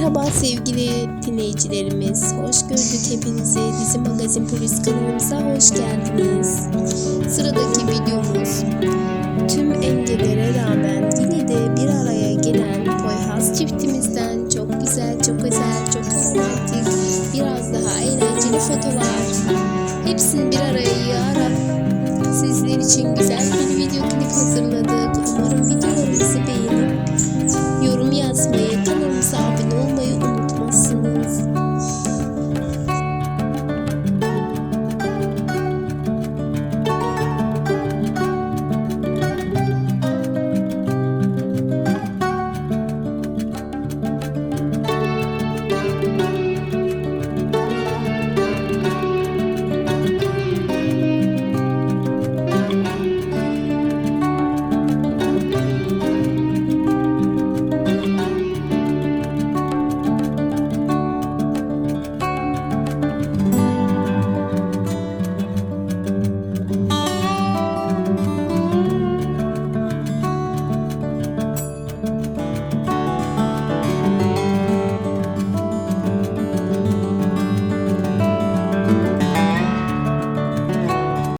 Merhaba sevgili dinleyicilerimiz. Hoş gördük hepinizi. Dizi Magazin Polis kanalımıza hoş geldiniz. Sıradaki videomuz tüm engellere rağmen yine de bir araya gelen Poyraz çiftimizden çok güzel, çok özel, çok romantik, biraz daha eğlenceli fotolar. Hepsini bir araya yığarak sizler için güzel bir video kimi hazırladım.